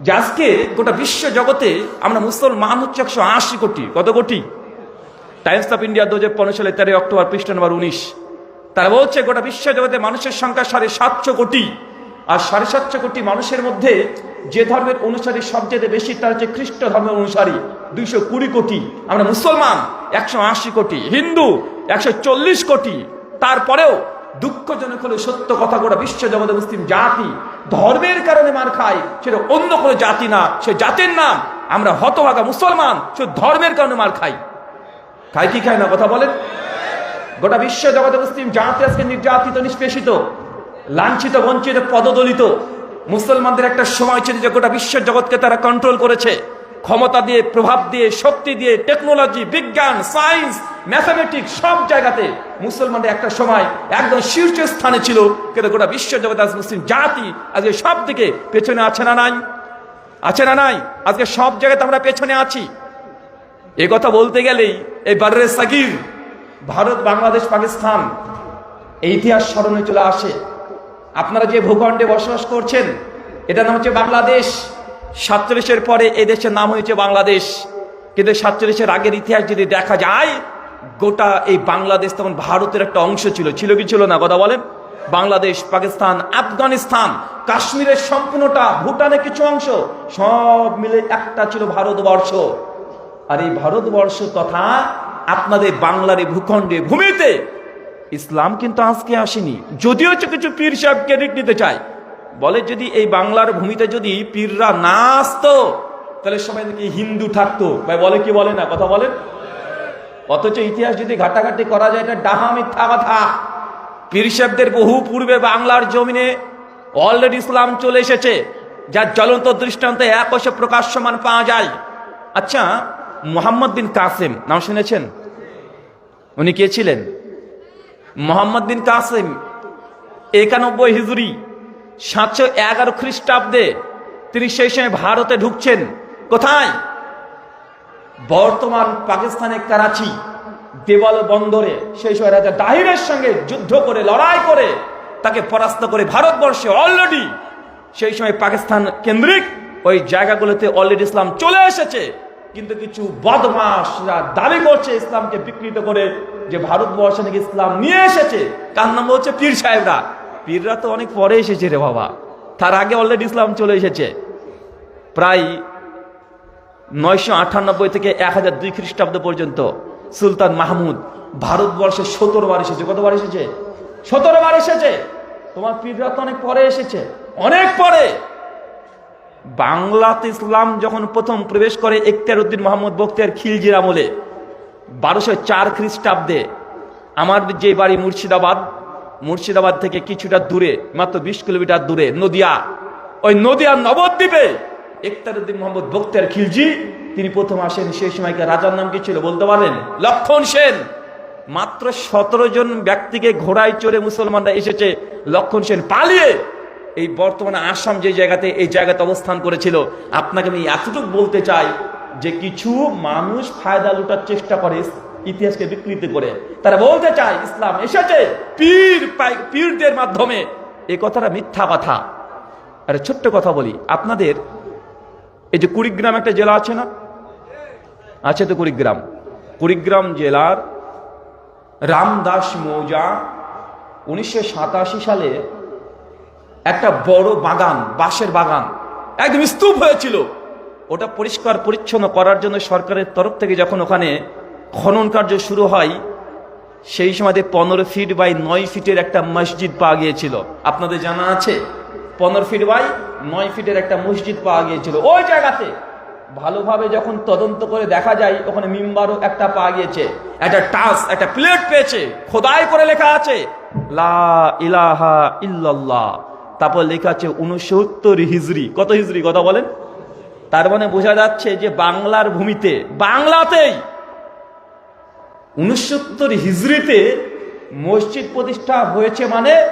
যে আজকে গোটা বিশ্ব জগতে আমরা মুসলমান হচ্ছে একশো আশি কোটি। কত কোটি? টাইমস অফ ইন্ডিয়া দু হাজার পনেরো সালে তেরোই অক্টোবর, পৃষ্ঠ নম্বর উনিশ। তারা বলছে, গোটা বিশ্ব জগতে মানুষের সংখ্যা সাড়ে সাতশো কোটি। আর সাড়ে সাতশো কোটি মানুষের মধ্যে যে ধর্মের অনুসারী সবচেয়ে বেশি, তার হচ্ছে খ্রিস্ট ধর্মের অনুসারী। দুইশো কুড়ি কোটি। আমরা মুসলমান, একশো আশি কোটি। হিন্দু, একশো চল্লিশ কোটি। তারপরেও দুঃখজনক হলে সত্য কথা গোটা বিশ্ব জগতে মুসলিম জাতি, ধর্মের কারণে মার খায়, সেটা অন্য কোনো জাতি না, সে জাতির নাম। আমরা হতভাগা মুসলমান সে ধর্মের কারণে মার খাই। খাই কি খায় না, কথা বলেন? গোটা বিশ্ব জগতে মুসলিম জাতি আজকে নির্যাতিত, নিষ্পেষিত, লাঞ্ছিত, বঞ্চিত, পদদলিত। মুসলমানদের একটা সময় ছিল যে গোটা বিশ্ব জগৎকে তারা কন্ট্রোল করেছে। ক্ষমতা দিয়ে, প্রভাব দিয়ে, শক্তি দিয়ে টেকনোলজি বিজ্ঞান সায়েন্স ম্যাথামেটিক্স সব জায়গাতে মুসলমানদের একটা সময় একদম শীর্ষ স্থানে ছিল। কিন্তু গোটা বিশ্ব জগতে আজ মুসলিম জাতি আজকে সব দিকে পেছনে আছে না নাই? আছে না নাই? আজকে সব জায়গাতে আমরা পেছনে আছি। এ কথা বলতে গেলেই এই বার্রে সাকির ভারত, বাংলাদেশ, পাকিস্তান, এই ইতিহাস স্মরণে চলে আসে। আপনারা যে ভূখণ্ডে বসবাস করছেন, এটার নাম হচ্ছে বাংলাদেশ। সাতচল্লিশের পরে এই দেশের নাম হয়েছে বাংলাদেশ। কিন্তু সাতচল্লিশের আগের ইতিহাস যদি দেখা যায়, গোটা এই বাংলাদেশ তখন ভারতের একটা অংশ ছিল। ছিল কি ছিল না? কথা বলেন। বাংলাদেশ, পাকিস্তান, আফগানিস্তান, কাশ্মীরের সম্পূর্ণটা, ভুটানের কিছু অংশ, সব মিলে একটা ছিল ভারতবর্ষ। আর এই ভারতবর্ষ তথা আপনাদের বাংলার এই ভূখণ্ডে, ভূমিতে ইসলাম কিন্তু আজকে আসেনি। যদিও কিছু পীর সাহেব ক্রেডিট নিতে চায় বলে যদি এই বাংলার ভূমিতে যদি পীররা না আসতো, তাহলে সবাই নাকি হিন্দু থাকতো। ভাই বলে কি বলে না? কথা বলেন। অথচ ইতিহাস যদি ঘাটাঘাটি করা যায়, এটা ডাহা মিথ্যা কথা। পীর সাহেবদের বহু পূর্বে বাংলার জমিনে অলরেডি ইসলাম চলে এসেছে, যার জ্বলন্ত দৃষ্টান্ত একশে প্রকাশ্যমান পাওয়া যায়। আচ্ছা মোহাম্মদ বিন কাসেম, নাম শুনেছেন? উনি কে ছিলেন? মোহাম্মদ বিন কাসেম, একানব্বই হিজুরি। সাতশো এগারো খ্রিস্টাব্দে তিনি সেই সময় ভারতে ঢুকছেন। কোথায়? বর্তমান পাকিস্তানের করাচি দেওয়াল বন্দরে। সেই সময় রাজা দাহিরের সঙ্গে যুদ্ধ করে, লড়াই করে, তাকে পরাস্ত করে ভারতবর্ষে অলরেডি সেই সময় পাকিস্তান কেন্দ্রিক ওই জায়গাগুলোতে অলরেডি ইসলাম চলে এসেছে। কিন্তু কিছু বদমাসরা দাবি করছে ইসলামকে বিকৃত করে যে ভারতবর্ষে নাকি ইসলাম নিয়ে এসেছে। কার নাম হচ্ছে পীর সাহেবরা। পীররা তো অনেক পরে এসেছে রে বাবা। তার আগে অলরেডি ইসলাম চলে এসেছে। প্রায় নয়শো আটানব্বই থেকে এক হাজার দুই খ্রিস্টাব্দ পর্যন্ত সুলতান মাহমুদ ভারতবর্ষে সতেরো বার এসেছে। কতবার এসেছে? সতেরো বার এসেছে। তোমার পীররা তো অনেক পরে এসেছে। অনেক পরে। বাংলাতে ইসলাম যখন প্রথম প্রবেশ করে এখতিয়ার উদ্দিন মোহাম্মদ বখতিয়ার খিলজির আমলে, বারোশো চার খ্রিস্টাব্দে, আমার যে বাড়ি মুর্শিদাবাদ মুর্শিদাবাদ থেকে কিছুটা দূরে, মাত্র বিশ কিলোমিটার দূরে, নদিয়া। ওই নদিয়ার নবদ্বীপে একতারুদ্দিন মোহাম্মদ বক্তিয়ার খিলজি, তিনি প্রথম আসেন সেই সময়কে রাজার নাম কি ছিল বলতে পারেন? লক্ষণ সেন। মাত্র সতেরো জন ব্যক্তিকে ঘোড়ায় চড়ে মুসলমানরা এসেছে লক্ষণ সেন পালিয়ে। এই বর্তমানে আসাম যে জায়গাতে, এই জায়গাতে অবস্থান করেছিল। আপনাকে আমি এতটুকু বলতে চাই যে কিছু মানুষ ফায়দা লুটার চেষ্টা করে। ইতিহাসকে বিকৃত করে। তারা বলতে চায়, ইসলাম এসেছে, পীর পীরদের মাধ্যমে। এই কথাটা মিথ্যা কথা। আরে ছোট্ট কথা বলি, আপনাদের, এই যে কুড়িগ্রাম একটা জেলা আছে না? আছে তো কুড়িগ্রাম। কুড়িগ্রাম জেলার রামদাস মৌজা উনিশশো সাতাশি সালে একটা বড় বাগান, বাঁশের বাগান, একদম স্তূপ হয়েছিল। ওটা পরিষ্কার পরিচ্ছন্ন করার জন্য সরকারের তরফ থেকে যখন ওখানে খনন কার্য শুরু হয়, সেই সময় পনেরো ফিট বাই নয় ফিটের একটা মসজিদ পাওয়া গিয়েছিল। আপনাদের জানা আছে? পনেরো ফিট বাই নয় ফিটের একটা মসজিদ পাওয়া গিয়েছিল। ওই জায়গাতে ভালোভাবে যখন তদন্ত করে দেখা যায়, ওখানে মিম্বারও একটা পাওয়া গিয়েছে। একটা টাস একটা প্লেট পেয়েছে। খোদাই করে লেখা আছে, লা ইলাহা ইল্লাল্লাহ। তারপর লেখা আছে উনসত্তর হিজড়ি কত হিজড়ি কথা বলেন। তার মানে বোঝা যাচ্ছে যে বাংলার ভূমিতে, বাংলাতেই উনসত্তর হিজড়িতে মসজিদ প্রতিষ্ঠা হয়েছে মানে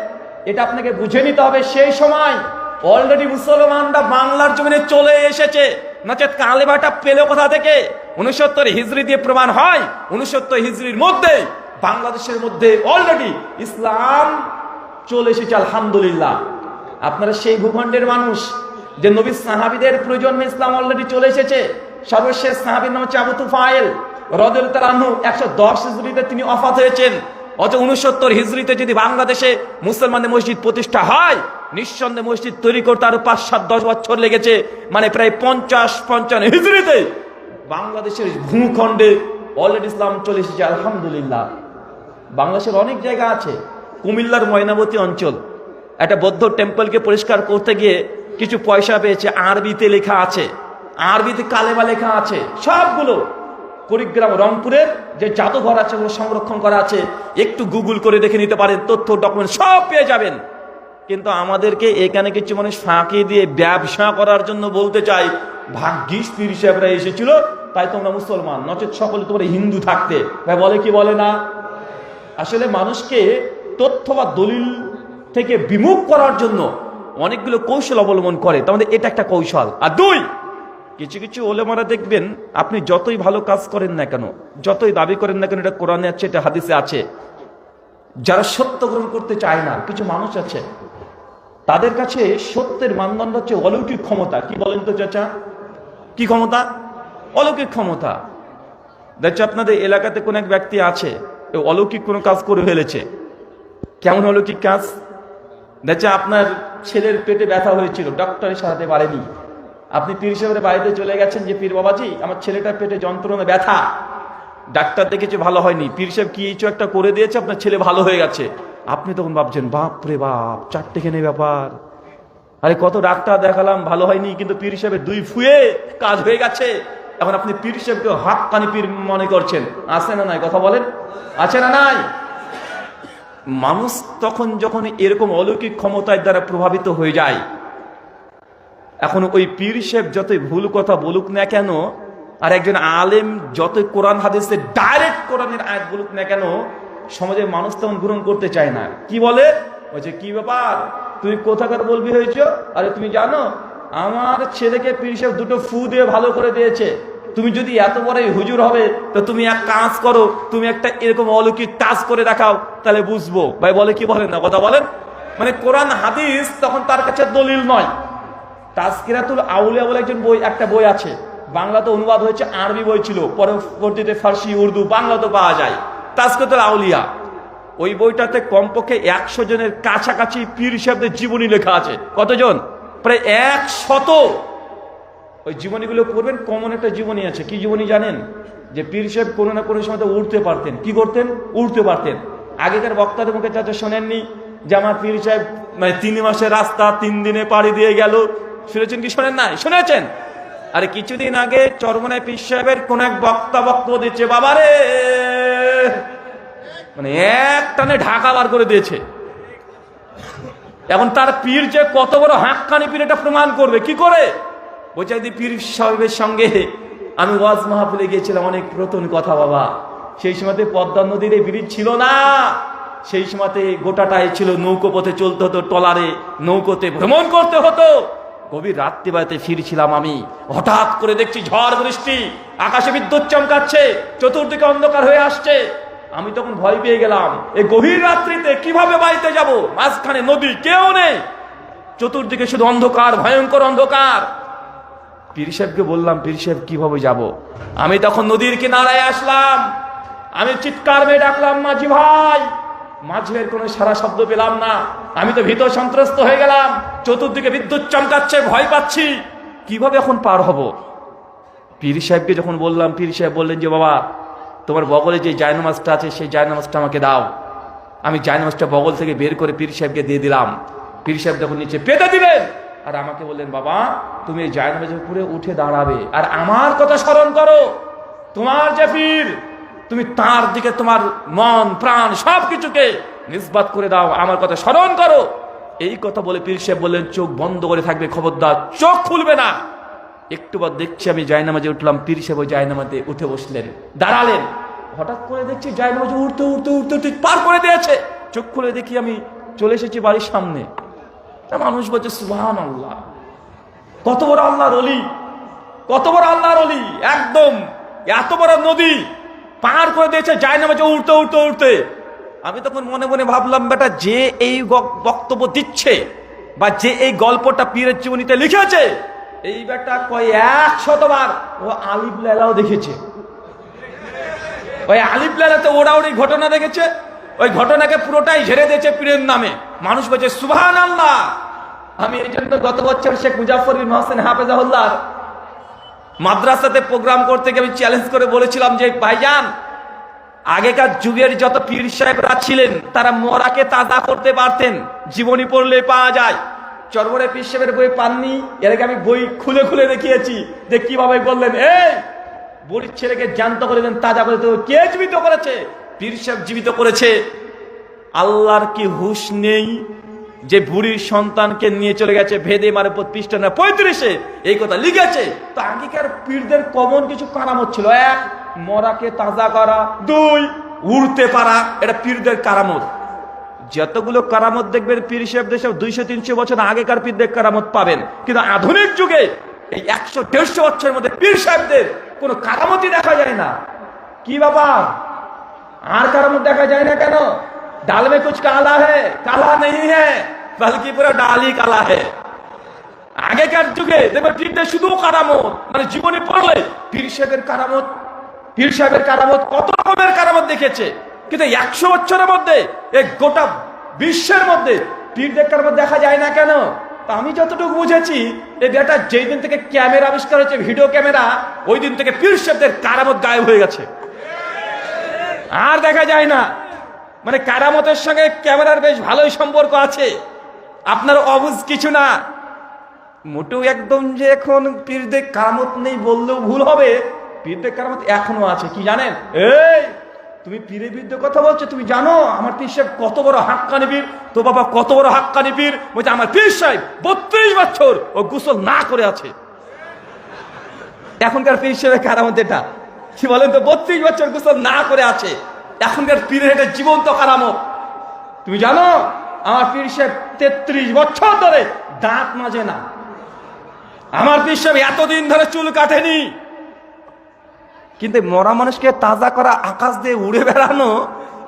এটা আপনাকে বুঝে নিতে হবে সেই সময় অলরেডি মুসলমানরা বাংলার জমিনে চলে এসেছে। নচেত কালেবাটা পেলে কোথা থেকে? উনসত্তর হিজড়ি দিয়ে প্রমাণ হয়। উনসত্তর হিজড়ির মধ্যে বাংলাদেশের মধ্যে অলরেডি ইসলাম চলে এসেছে, আলহামদুলিল্লাহ। আপনারা সেই ভূখণ্ডের মানুষ যে নবী সাহাবিদের প্রয়োজনে ইসলাম অলরেডি চলে এসেছে। সর্বশেষ সাহাবির নাম হচ্ছে আবু তুফাইল রদুল তালানহু একশো দশ হিজড়িতে তিনি অফাত হয়েছেন। অত উনসত্তর হিজড়িতে যদি বাংলাদেশে মুসলমানদের মসজিদ প্রতিষ্ঠা হয়, নিঃসন্দেহে মসজিদ তৈরি করতে আরও পাঁচ সাত দশ বছর লেগেছে। মানে প্রায় পঞ্চাশ পঞ্চান্ন হিজড়িতে বাংলাদেশের ভূখণ্ডে অলরেডি ইসলাম চলে এসেছে, আলহামদুলিল্লাহ। বাংলাদেশের অনেক জায়গা আছে, কুমিল্লার ময়নাবতী অঞ্চল। একটা বৌদ্ধ টেম্পলকে পরিষ্কার করতে গিয়ে কিছু পয়সা পেয়েছে, আরবিতে লেখা আছে, আরবিতে কালেমা লেখা আছে, সবগুলো। কুড়িগ্রাম রংপুরের যে জাদুঘর আছে, ওগুলো সংরক্ষণ করা আছে। একটু গুগল করে দেখে নিতে পারেন, তথ্য ডকুমেন্ট সব পেয়ে যাবেন। কিন্তু আমাদেরকে এখানে কিছু মানুষ ফাঁকি দিয়ে ব্যবসা করার জন্য বলতে চাই ভাগ্যিস পীর সাহেবরা এসেছিল, তাই তোমরা মুসলমান নচেত সকলে তোমরা হিন্দু থাকতে। ভাই, বলে কি বলে না? আসলে মানুষকে তথ্য বা দলিল থেকে বিমুখ করার জন্য অনেকগুলো কৌশল অবলম্বন করে। তার মধ্যে এটা একটা কৌশল। আর দুই কিছু কিছু ওলেমারা দেখবেন, আপনি যতই ভালো কাজ করেন না কেন, যতই দাবি করেন না কেন, এটা কোরআনে আছে, এটা হাদিসে আছে। যারা সত্য গ্রহণ করতে চায় না, কিছু মানুষ আছে, তাদের কাছে সত্যের মানদণ্ড হচ্ছে অলৌকিক ক্ষমতা। কি বলেন তো চাচা? কি ক্ষমতা? অলৌকিক ক্ষমতা। দেখছ আপনাদের এলাকাতে কোন এক ব্যক্তি আছে অলৌকিক কোনো কাজ করে ফেলেছে। কেমন অলৌকিক কাজ? দেখছে আপনার ছেলের পেটে ব্যথা হয়েছিল ডক্টরে সারাতে পারেনি আপনি পীর সাহেবের বাড়িতে চলে গেছেন যে পীর বাবাজি, আমার ছেলেটার পেটে যন্ত্রণা, ব্যথা। ডাক্তার দেখেছে ভালো হয়নি। পীর সাহেব কি কিছু একটা করে দিয়েছে, আপনার ছেলে ভালো হয়ে গেছে। আপনি তখন ভাবছেন বাপ রে বাপ, চারটে খেনে ব্যাপার। আরে কত ডাক্তার দেখালাম, ভালো হয়নি, কিন্তু পীর সাহেবের দুই ফুয়ে কাজ হয়ে গেছে। এখন আপনি পীর সাহেবকে হাত কানি পীর মনে করছেন। আছে না নাই? কথা বলেন। আছে না নাই? মানুষ তখন যখন এরকম অলৌকিক ক্ষমতার দ্বারা প্রভাবিত হয়ে যায় এখন ওই পীর সাহেব যতই ভুল কথা বলুক না কেন, আর একজন আলেম যতই কোরআন হাদিসে ডাইরেক্ট কোরআনের আয়াত বলুক না কেন, সমাজের মানুষ তেমন গ্রহণ করতে চায় না। কি বলে? বলছে কি ব্যাপার? তুই কোথাকার বলবি হয়েছ? আরে তুমি জানো, আমার ছেলেকে পীর সাহেব দুটো ফু দিয়ে ভালো করে দিয়েছে। তুমি যদি এত বড় হুজুর হবে, তো তুমি এক কাজ করো, তুমি একটা এরকম অলৌকিক টাচ করে দেখাও, তাহলে বুঝব। ভাই, বলে কি বলেন না? কথা বলেন। মানে কোরআন হাদিস তখন তার কাছে দলিল নয়। তাজকিরাতুল আউলিয়া বলে একজন বই একটা বই আছে। বাংলাতে অনুবাদ হয়েছে আরবি বই ছিল। পরবর্তীতে ফার্সি, উর্দু বাংলাতে পাওয়া যায়। তাজকিরাতুল আউলিয়া। ওই বইটাতে কমপক্ষে একশো জনের কাছাকাছি পীর সাহেবদের জীবনী লেখা আছে। কতজন? প্রায় এক শত ওই জীবনীগুলো পড়বেন কমন একটা জীবনী আছে। কি জীবনী জানেন? যে পীর সাহেব কোনো না কোনো সময় তো উঠতে পারতেন। কি করতেন? উঠতে পারতেন। আগেকার বক্তাদের মুখে চাচা শোনেননি যে আমার পীর সাহেব মানে তিন মাসের রাস্তা, তিন দিনে পাড়ি দিয়ে গেল। শুনেছেন কি শোনেন নাই? শুনেছেন? আরে কিছুদিন আগে চরমনায় পীর সাহেবের কোন এক বক্তা বক্তব্য দিচ্ছে বাবারে! মানে এক টানে ঢাকা বার করে দিয়েছে। এখন তার পীর যে কত বড় হাঁকানি পীর এটা প্রমাণ করবে। কি করে? বলছে পীর সাহেবের সঙ্গে আমি ওয়াজ মাহফিলে গিয়েছিলাম, অনেক প্রতন কথা বাবা। সেই সময়তে পদ্মা নদীর এই ব্রিজ ছিল না। সেই সময়তে গোটাটাই ছিল নৌকো পথে চলতে হতো, টলারে নৌকোতে ভ্রমণ করতে হতো। গভীর রাত্রিবেলাতে ফিরছিলাম আমি। হঠাৎ করে দেখছি ঝড় বৃষ্টি, আকাশে বিদ্যুৎ চমকাচ্ছে, চতুর্দিকে অন্ধকার হয়ে আসছে। আমি তখন ভয় পেয়ে গেলাম, এই গভীর রাত্রিতে কীভাবে বাড়িতে যাব? মাঝখানে নদী কেউ নেই। চতুর্দিকে শুধু অন্ধকার, ভয়ঙ্কর অন্ধকার। পীর সাহেবকে বললাম, পীর সাহেব, কীভাবে যাব? আমি তখন নদীর কিনারায় আসলাম। আমি চিৎকার মেয়ে ডাকলাম, মাঝি ভাই মাঝের কোনো সারা শব্দ পেলাম না। আমি তো ভীত সন্ত্রস্ত হয়ে গেলাম। চতুর্দিকে বিদ্যুৎ চমকাচ্ছে, ভয় পাচ্ছি। কীভাবে এখন পার হব? পীর সাহেবকে যখন বললাম, পীর সাহেব বললেন যে, বাবা, তোমার বগলে যে জায়নামাজটা আছে, সেই জায়নামাজটা আমাকে দাও। আমি জায়নামাজটা বগল থেকে বের করে পীর সাহেবকে দিয়ে দিলাম। পীর সাহেব যখন নিচে পেতে দিলেন, আর আমাকে বললেন, বাবা, তুমি এই জায়নামাজের উপরে উঠে দাঁড়াবে। আর আমার কথা স্মরণ করো। তোমার যে পীর তুমি তার দিকে তোমার মন, প্রাণ সব কিছুকে নিষ্পাত করে দাও, আমার কথা স্মরণ করো। এই কথা বলে পীর সাহেব বললেন, চোখ বন্ধ করে থাকবে খবরদার, চোখ খুলবে না। একটু বার দেখছি, আমি জায়নামাজে উঠলাম, পীর সাহেব ওই উঠে বসলেন, দাঁড়ালেন। হঠাৎ করে দেখছি জায়নামাজে উঠতে উঠতে উঠতে উঠতে পার করে দিয়েছে। চোখ খুলে দেখি আমি চলে এসেছি বাড়ির সামনে। মানুষ বলছে সুহান আল্লাহ কত বড় আল্লাহর অলি, কত বড় আল্লাহর অলি, একদম, এত বড় নদী। পার করে দিয়েছে, যায় না উঠতে উঠতে উঠতে আমি তখন মনে মনে ভাবলাম, বেটা, যে এই বক্তব্য দিচ্ছে বা যে এই গল্পটা পীরের জীবনীতে লিখেছে, এই বেটা কয় এক শতবার ও আলিফ লালাও দেখেছে। ওই আলিফ লালাতে ওড়াউড়ি ঘটনা দেখেছে, ওই ঘটনাকে পুরোটাই ঝেড়ে দিয়েছে পীরের নামে। মানুষ বলছে সুবহান আল্লাহ আমি এই জন্য গত বছর শেখ মুজাফর বিন হোসেন হাফেজাহুল্লাহ মাদ্রাসাতে প্রোগ্রাম করতে গিয়ে আমি চ্যালেঞ্জ করে বলেছিলাম যে, ভাইজান, আগেকার যুগের যত পীর সাহেবরা ছিলেন, তারা মরাকে তাজা করতে পারতেন, জীবনী পড়লে পাওয়া যায়। চরবরে পীর সাহেবের বই পাননি এর আগে আমি বই খুলে খুলে দেখিয়েছি, যে কীভাবে বললেন, এই, বুড়ির ছেলেকে জ্যান্ত করে দেন, তাজা করে দেন। কে জীবিত করেছে? পীর সাহেব জীবিত করেছে। আল্লাহর কি হুশ নেই? যে বুড়ির সন্তানকে নিয়ে চলে গেছে, ভেদে মারে পৃষ্ঠা না, পঁয়ত্রিশে, এই কথা লিখেছে। তো আগেকার পীরদের কমন কিছু কারামত ছিল এক, মরাকে তাজা করা। দুই, উড়তে পারা। এটা পীরদের কারামত। যতগুলো কারামত দেখবেন, পীর সাহেবদের সব দুইশো, তিনশো বছর আগেকার পীরদের কারামত পাবেন। কিন্তু আধুনিক যুগে, এই একশো, দেড়শো বছরের মধ্যে পীর সাহেবদের কোনো কারামতই দেখা যায় না। কি ব্যাপার? আর কারামত দেখা যায় না কেন? ডাল में कुछ काला है काला नहीं है बल्कि पूरा डाल ही काला है আগেকার যুগে দেখবে পীরদের শুধু কারামত মানে জীবনে পড়লে পীর সাহেবের কারামত পীর সাহেবের কারামত কত রকমের কারামত দেখেছে কিন্তু একশো বছরের মধ্যে এক গোটা বিশ্বের মধ্যে পীরদের কারামত দেখা যায় না কেন তা আমি যতটুকু বুঝেছি এই বেটা যেই দিন থেকে ক্যামেরা আবিষ্কার হয়েছে ভিডিও ক্যামেরা ওই দিন থেকে পীর সাহেবদের কারামত গায়েব হয়ে গেছে আর দেখা যায় না মানে কারামতের সঙ্গে ক্যামেরার বেশ ভালোই সম্পর্ক আছে। আপনার অবুজ কিছু না। মোটেও একদম যে এখন পীরদের কারামত নেই বললেও ভুল হবে। পীরদের কারামত এখনও আছে, কি জানেন? এই, তুমি পীরের বিরুদ্ধে কথা বলছো, তুমি জানো আমার পীর সাহেব কত বড় হাক্কানি পীর? তো বাবা কত বড় হাক্কানি পীর? বলছে, আমার পীর সাহেব বত্রিশ বছর ও গোসল না করে আছে। এখনকার পীর সাহেবের কারামত এটা। কি বলেন তো, বত্রিশ বছর গোসল না করে আছে। এখনকার পীরের এটা জীবন্ত কারামত তুমি জানো, আমার পীর সাহেব তেত্রিশ বছর ধরে দাঁত মাজে না। আমার পীর সাহেব এতদিন ধরে চুল কাটেনি। কিন্তু মরা মানুষকে তাজা করা আকাশ দিয়ে উড়ে বেড়ানো,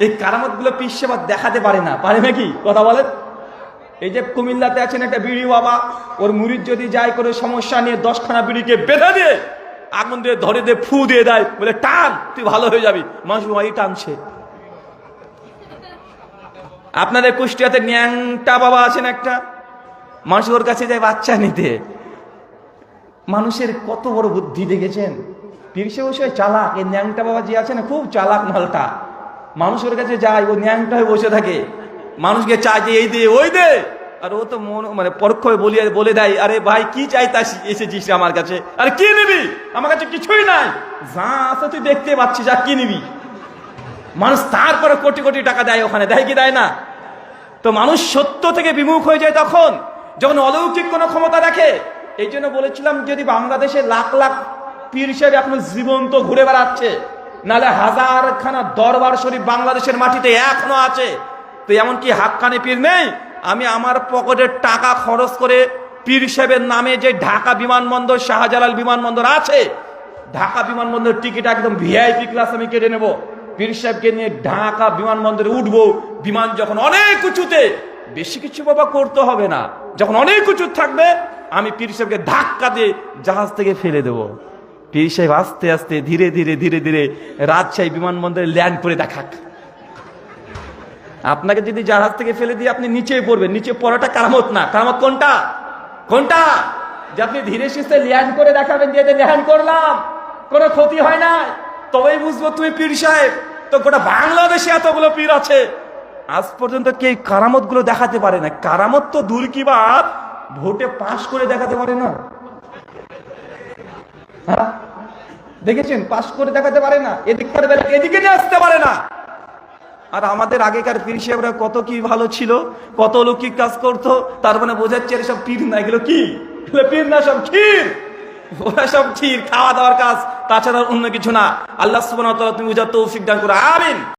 এই কারামতগুলো পীর সাহেব দেখাতে পারে না। পারে নাকি? কথা বলেন। এই যে কুমিল্লাতে আছেন একটা বিড়ি বাবা, ওর মুড়ির যদি যায় করে সমস্যা নিয়ে দশখানা বিড়িকে বেঁধে দিয়ে আগুন দিয়ে, ধরে দিয়ে, ফু দিয়ে দেয়। বলে, টান, তুই ভালো হয়ে যাবি। মানুষ ওই টানছে। আপনাদের কুষ্টিয়াতে ন্যাংটা বাবা আছেন একটা। মানুষ ওর কাছে যায় বাচ্চা নিতে। মানুষের কত বড় বুদ্ধি দেখেছেন? পিরসে বসে চালাক, এই ন্যাংটা বাবা যে আছে না, খুব চালাক মালটা। মানুষের কাছে যায়, ও ন্যাংটা হয়ে বসে থাকে। মানুষকে চায় যে, এই দে, ওই দে। আর ও তো মন মানে পরোক্ষ বলিয়ে, বলে দেয়, আরে ভাই, কি চাই তা এসেছিস আমার কাছে। আরে কি নিবি? আমার কাছে কিছুই নাই। যা আছে তুই দেখতে পাচ্ছিস, আর কি নিবি? মানুষ তারপরে কোটি কোটি টাকা দেয় ওখানে। দেয় কি দেয় না? তো মানুষ সত্য থেকে বিমুখ হয়ে যায় তখন, যখন অলৌকিক কোনো ক্ষমতা দেখে। এই জন্য বলেছিলাম, যদি বাংলাদেশে লাখ লাখ পীর হিসেবে এখনও জীবন্ত ঘুরে বেড়াচ্ছে নালে হাজার খানা দরবার শরীফ বাংলাদেশের মাটিতে এখনও আছে। তো এমনকি হাতখানে পীর নেই আমি আমার পকেটের টাকা খরচ করে পীর সাহেবের নামে যে ঢাকা বিমানবন্দর, শাহজালাল বিমানবন্দর আছে, ঢাকা বিমানবন্দর টিকিট একদম ভিআইপি ক্লাস আমি কেটে নেব। পীর সাহেবকে নিয়ে ঢাকা বিমানবন্দরে উঠবো। বিমান যখন অনেক উঁচুতে, বেশি কিছু বাবা করতে হবে না। যখন অনেক উঁচু থাকবে, আমি পীর সাহেবকে ধাক্কা দিয়ে জাহাজ থেকে ফেলে দেবো। পীর সাহেব আস্তে আস্তে ধীরে ধীরে ধীরে ধীরে রাজশাহী বিমানবন্দরে ল্যান্ড করে দেখাক। আপনাকে যদি জাহাজ থেকে ফেলে দিয়ে আপনি নিচে পড়বেন, নিচে পড়াটা কারামত না। কারামত কোনটা? কোনটা? যে আপনি ধীরে সুস্থে ল্যান্ড করে দেখাবেন যে ল্যান্ড করলাম, কোনো ক্ষতি হয় না তবেই বুঝব তুমি পীর সাহেব, তো গোটা বাংলাদেশে এতগুলো পীর আছে। আজ পর্যন্ত কে কারামতগুলো দেখাতে পারে না। কারামত তো দূর কি বাপ? ভোটে পাশ করে দেখাতে পারে না। হ্যাঁ? দেখেছেন? পাশ করে দেখাতে পারে না। এদিক বেলা এদিকে নিয়ে আসতে পারে না। আর আমাদের আগেকার পীর সাহেবরা কত কি ভালো ছিল, কত লৌকিক কাজ করতো, তার মানে বোঝাচ্ছে সব পীর না, এগুলো কি? পীর না, সব ক্ষীর। ওরা সব ক্ষীর, খাওয়া দাওয়ার কাজ, তাছাড়া অন্য কিছু না। আল্লাহ সুবান তুমি বুঝা তৌফিক দান করে, আমিন।